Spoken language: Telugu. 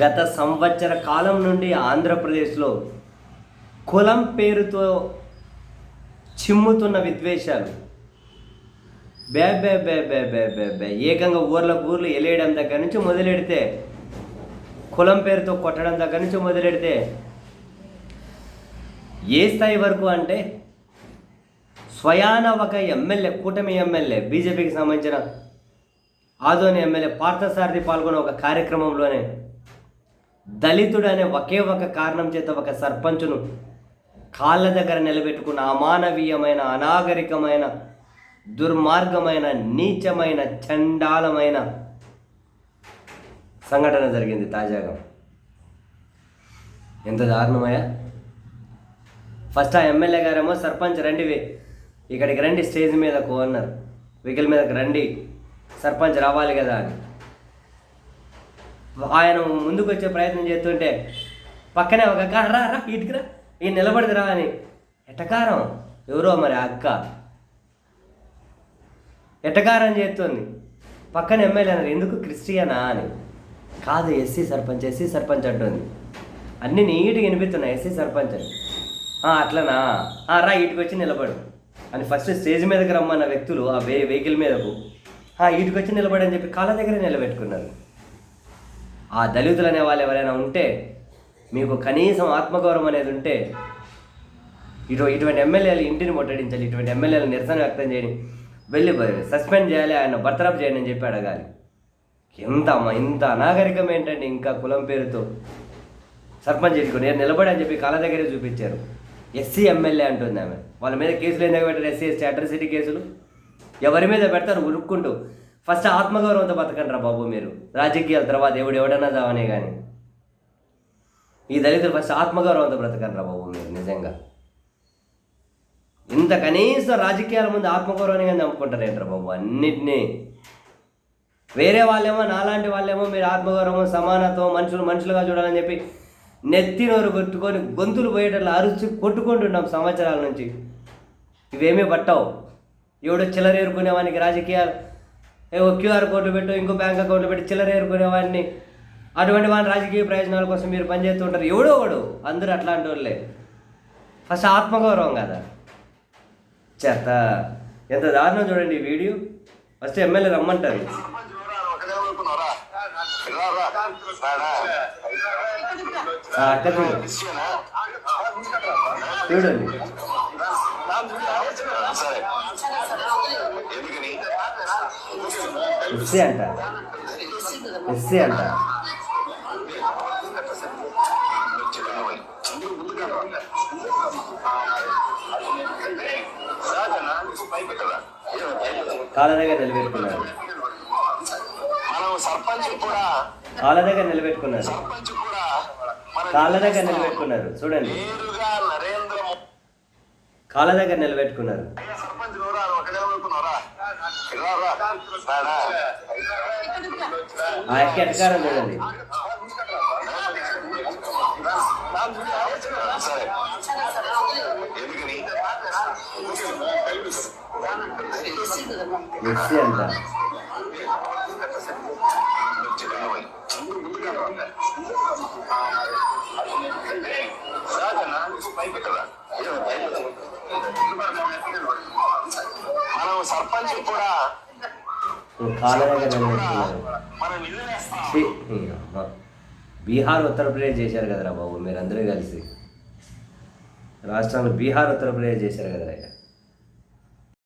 గత సంవత్సర కాలం నుండి ఆంధ్రప్రదేశ్లో కులం పేరుతో చిమ్ముతున్న విద్వేషాలు. బే బే బే బే బే బే బే. ఏకంగా ఊర్లకు ఊర్లు ఎలేయడం దగ్గర నుంచి మొదలెడితే కులం పేరుతో కొట్టడం దగ్గర నుంచి మొదలెడితే ఏ స్థాయి వరకు అంటే స్వయాన ఒక ఎమ్మెల్యే కూటమి ఎమ్మెల్యే బీజేపీకి సంబంధించిన ఆదోని ఎమ్మెల్యే పార్థసారథి పాల్గొన్న ఒక కార్యక్రమంలోనే దళితుడు అనే ఒకే ఒక కారణం చేత ఒక సర్పంచును కాళ్ళ దగ్గర నిలబెట్టుకున్న అమానవీయమైన అనాగరికమైన దుర్మార్గమైన నీచమైన చండాలమైన సంఘటన జరిగింది తాజాగా. ఎంత దారుణమయ్యా. ఫస్ట్ ఆ ఎమ్మెల్యే గారేమో సర్పంచ్ రండి ఇక్కడికి రండి స్టేజ్ మీదకు అన్నారు. వెహికల్ మీదకి రండి సర్పంచ్ రావాలి కదా అని. ఆయన ముందుకు వచ్చే ప్రయత్నం చేస్తుంటే పక్కనే ఒక అక్క రా రా ఇటుకి రా ఈ నిలబడిదిరా అని. ఎటకారం? ఎవరో మరి అక్క? ఎటకారం చేస్తుంది? పక్కన ఎమ్మెల్యే అన్నారు ఎందుకు క్రిస్టియనా? అని. కాదు ఎస్సీ సర్పంచ్ ఎస్సీ సర్పంచ్ అంటుంది. అన్నీ నీట్గా వినిపిస్తున్నాయి ఎస్సీ సర్పంచ్ అని. అట్లనా? "ఆ, రా ఇటుకు వచ్చి నిలబడు. అని ఫస్ట్ స్టేజ్ మీదకి రమ్మన్న వ్యక్తులు ఆ వే వెహికల్ మీదకు ఇటుకొచ్చి ఇటుకు వచ్చి నిలబడి అని చెప్పి కాళ్ళ దగ్గర నిలబెట్టుకున్నారు. ఆ దళితులు అనే వాళ్ళు ఎవరైనా ఉంటే మీకు కనీసం ఆత్మగౌరవం అనేది ఉంటే ఇటు ఇటువంటి ఎమ్మెల్యేలు ఇంటిని ముట్టడించాలి ఇటువంటి ఎమ్మెల్యేలు నిరసన వ్యక్తం చేయని వెళ్ళి సస్పెండ్ చేయాలి ఆయన బర్తరఫ్ చేయండి అని చెప్పి అడగాలి. ఎంత ఇంత అనాగరికం ఏంటండి ఇంకా కులం పేరుతో? సర్పంచ్ ఎన్నుకుని నేను నిలబడి అని చెప్పి కాళ్ళ దగ్గరే చూపించారు. ఎస్సీ ఎమ్మెల్యే అంటుంది ఆమె. వాళ్ళ మీద కేసులు ఎందుకు పెట్టారు? ఎస్సీ ఎస్టీ అట్రసిటీ కేసులు? ఎవరి మీద పెడతారు? ఉరుక్కుంటూ. ఫస్ట్ ఆత్మగౌరవంతో బతకండి రా బాబు మీరు. రాజకీయాల తర్వాత ఎవడు ఎవడన్నా చావనే కానీ ఈ దళితులు ఫస్ట్ ఆత్మగౌరవంతో బ్రతకండి రా బాబు మీరు నిజంగా. ఇంత కనీసం రాజకీయాల ముందు ఆత్మగౌరవాన్ని చంపుకుంటారు ఏంట్రా బాబు? అన్నిటినీ. వేరే వాళ్ళేమో నాలాంటి వాళ్ళేమో మీరు ఆత్మగౌరవం సమానత్వం మనుషులు మనుషులుగా చూడాలని చెప్పి నెత్తి నోరు కొట్టుకొని గొంతులు పోయేటట్లు అరుచి కొట్టుకుంటున్నాం సంవత్సరాల నుంచి. ఇవేమీ పట్టవు. ఎవడో చిల్లరేరుకునే వానికి రాజకీయాలు క్యూఆర్ కోడ్లు పెట్టు ఇంకో బ్యాంక్ అకౌంట్లు పెట్టి చిల్లర ఏరుకునేవాడిని అటువంటి వాళ్ళ రాజకీయ ప్రయోజనాల కోసం మీరు పనిచేస్తుంటారు. ఎవడో ఒకడు అందరూ అట్లాంటి వాళ్ళే. ఫస్ట్ ఆత్మగౌరవం కదా. చేత. ఎంత దారుణం చూడండి ఈ వీడియో. ఫస్ట్ ఎమ్మెల్యే రమ్మంటారు. చూడండి. ఎస్సీ అంట ఎస్సీ అంట కాళ్ళ దగ్గర నిలబెట్టుకున్నారు. మనం సర్పంచ్ కూడా కాళ్ళ దగ్గర నిలబెట్టుకున్నారు. సర్పంచ్ కూడా మన కాళ్ళ దగ్గర నిలబెట్టుకున్నారు. చూడండి నేరుగా నరేంద్ర మోదీ కాళ్ళ దగ్గర నిలబెట్టుకున్నారు? అయ్యా సర్పంచ్ నోరా ఒకటే అనుకున్నారా రారా రారా ఆ యొక్క ఎటకారం చూడండి సరే ఎందుకని ఎస్సీ అంట రాజన్న భయపెట్టరా మనం సర్పంచ్ కూడా. బీహార్ ఉత్తరప్రదేశ్ చేశారు కదరా బాబు మీరందరూ కలిసి. రాష్ట్రంలో బీహార్ ఉత్తరప్రదేశ్ చేశారు కదరా